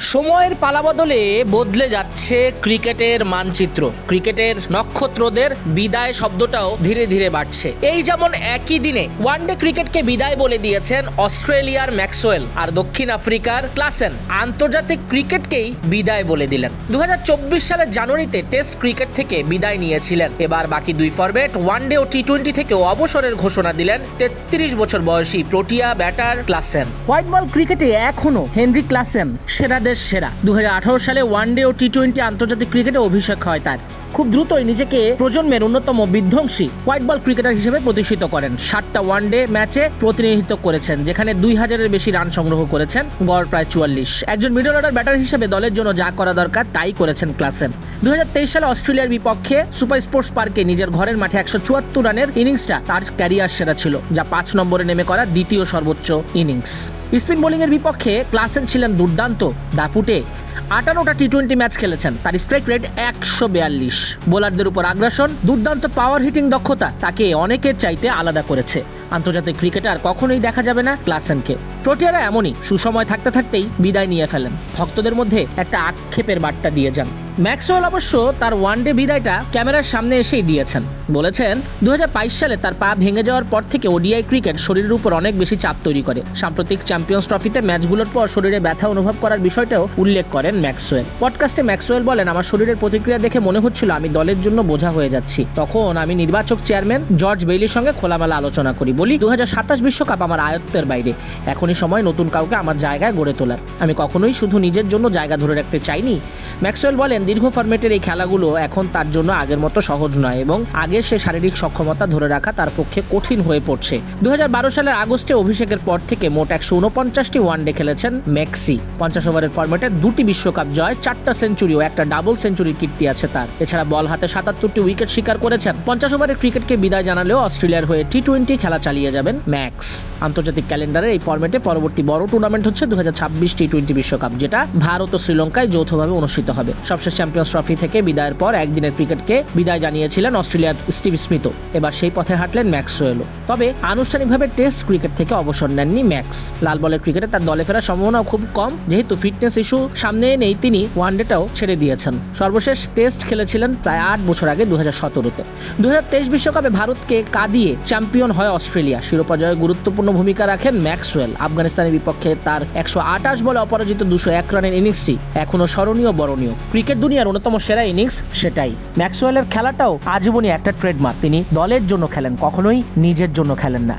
সময়ের পালাবদলে বদলে যাচ্ছে ক্রিকেটের মানচিত্র। ক্রিকেটের নক্ষত্রদের বিদায় শব্দটাও ধীরে ধীরে বাড়ছে। এই যেমন একই দিনে ওয়ানডে ক্রিকেটকে বিদায় বলে দিয়েছেন অস্ট্রেলিয়ার ম্যাক্সওয়েল আর দক্ষিণ আফ্রিকার ক্লাসেন। আন্তর্জাতিক ক্রিকেটকেই বিদায় বলে দিলেন। দুই হাজার চব্বিশ সালের জানুয়ারিতে টেস্ট ক্রিকেট থেকে বিদায় নিয়েছিলেন। এবার বাকি দুই ফরম্যাট ওয়ানডে ও টি টোয়েন্টি থেকেও অবসরের ঘোষণা দিলেন তেত্রিশ বছর বয়সী Protea batter Klaasen. White ball ক্রিকেটে এখনও হেনরি ক্লাসেন সেরাদের সেরা। দু হাজার আঠারো সালে ওয়ানডে ও টি টোয়েন্টি আন্তর্জাতিক ক্রিকেটে অভিষেক হয় তার। খুব দ্রুতই নিজেকে প্রজন্মের অন্যতম বিধ্বংসী হোয়াইট বল ক্রিকেটার হিসেবে প্রতিষ্ঠিত করেন। ষাটটা ওয়ানডে ম্যাচে প্রতিনিধিত্ব করেছেন, যেখানে দুই হাজারের বেশি রান সংগ্রহ করেছেন, গড় প্রায় চুয়াল্লিশ। একজন মিডল অর্ডার ব্যাটার হিসেবে দলের জন্য যা করা দরকার, তাই করেছেন ক্লাসেন দু হাজার তেইশ সালে অস্ট্রেলিয়ার বিপক্ষে সুপার স্পোর্টস পার্কে নিজের ঘরের মাঠে একশো চুয়াত্তর রানের ইনিংসটা তার ক্যারিয়ার সেরা ছিল, যা পাঁচ নম্বরে নেমে করা দ্বিতীয় সর্বোচ্চ ইনিংস। স্পিন বোলিংয়ের বিপক্ষে ক্লাসেন ছিলেন দুর্দান্ত দাপুটে। আটানোটা টি টোয়েন্টি ম্যাচ খেলেছেন। তার স্ট্রাইক রেট একশো বিয়াল্লিশ। বোলারদের উপর আগ্রাসন, দুর্দান্ত পাওয়ার হিটিং দক্ষতা তাকে অনেকের চাইতে আলাদা করেছে। আন্তর্জাতিক ক্রিকেটে আর কখনোই দেখা যাবে না ক্লাসেনকে। প্রোটিয়ারা এমনই, সুসময় থাকতে থাকতেই বিদায় নিয়ে ফেলেন। ভক্তদের মধ্যে একটা আক্ষেপের বার্তা দিয়ে যান। ম্যাক্সওয়েল অবশ্য তার ওয়ানডে বিদায়টা ক্যামেরার সামনে এসেই দিয়েছেন। বলেছেন দুই হাজার বাইশ সালে তার পা ভেঙে যাওয়ার পর থেকে ওডিআই ক্রিকেট শরীরের উপর অনেক বেশি চাপ তৈরি করে। সাম্প্রতিক চ্যাম্পিয়ন্স ট্রফিতে ম্যাচগুলোর পর শরীরে ব্যথা অনুভব করার বিষয়টাও উল্লেখ করেন ম্যাক্সওয়েল। পডকাস্টে ম্যাক্সওয়েল বলেন, আমার শরীরের প্রতিক্রিয়া দেখে মনে হচ্ছিল আমি দলের জন্য বোঝা হয়ে যাচ্ছি। তখন আমি নির্বাচক চেয়ারম্যান জর্জ বেইলির সঙ্গে খোলামেলা আলোচনা করি। বলি দু বিশ্বকাপ আমার আয়ত্তের বাইরে। এখনই সময় নতুন কাউকে আমার জায়গায় গড়ে তোলার। আমি কখনোই শুধু নিজের জন্য জায়গা ধরে রাখতে চাইনি। ম্যাক্সওয়েল বলেন, দীর্ঘ ফরম্যাটের এই খেলাগুলো এখন তার জন্য আগের মতো সহজ নয় এবং আগে সে শারীরিক সক্ষমতা ধরে রাখা তার পক্ষে কঠিন হয়ে পড়ছে। দু সালের আগস্টে অভিষেকের পর থেকে মোট একশো উনপঞ্চাশটি ওয়ানডে খেলেছেন মেক্সি পঞ্চাশ ওভারের ফরম্যাটে দুটি বিশ্বকাপ জয়, চারটা সেঞ্চুরি ও একটা ডাবল সেঞ্চুরির কীর্তি আছে তার। এছাড়া বল হাতে সাতাত্তরটি উইকেট শিকার করেছেন। পঞ্চাশ ওভারের ক্রিকেটকে বিদায় জানালেও অস্ট্রেলিয়ার হয়ে টি টোয়েন্টি খেলা চালিয়ে যাবেন ম্যাক্স। আন্তর্জাতিক ক্যালেন্ডারে এই ফর্মেটে পরবর্তী বড় টুর্নামেন্ট হচ্ছে দু হাজার ছাব্বিশ টি টোয়েন্টি বিশ্বকাপ, যেটা ভারত ও শ্রীলঙ্কায় যৌথভাবে অনুষ্ঠিত হবে। সবশেষ চ্যাম্পিয়ন্স ট্রফি থেকে বিদায়ের পর একদিনের ক্রিকেটকে বিদায় জানিয়েছিলেন অস্ট্রেলিয়ার স্টিভ স্মিথ এবার সেই পথে হাঁটলেন ম্যাক্স ম্যাক্সওয়েলও তবে আনুষ্ঠানিকভাবে টেস্ট ক্রিকেট থেকে অবসর নেননি ম্যাক্স। লাল বলের ক্রিকেটে তার দলে ফেরার সম্ভাবনাও খুব কম, যেহেতু ফিটনেস ইস্যু সামনে এনেই তিনি ওয়ানডেটাও ছেড়ে দিয়েছেন। সর্বশেষ টেস্ট খেলেছিলেন প্রায় আট বছর আগে দু হাজার সতেরোতে দু বিশ্বকাপে ভারতকে কাঁদিয়ে চ্যাম্পিয়ন হয় অস্ট্রেলিয়া। শিরোপা জয়ে গুরুত্বপূর্ণ ভূমিকা রাখেন ম্যাক্সওয়েল। আফগানিস্তানের বিপক্ষে তার একশো আঠাশ বলে অপরাজিত দুশো এক রানের ইনিংসটি এখনও স্মরণীয়, বরণীয়। ক্রিকেট দুনিয়ার অন্যতম সেরা ইনিংস সেটাই। ম্যাক্সওয়েলের খেলাটাও আজীবনই একটা ট্রেডমার্ক। তিনি দলের জন্য খেলেন, কখনোই নিজের জন্য খেলেন না।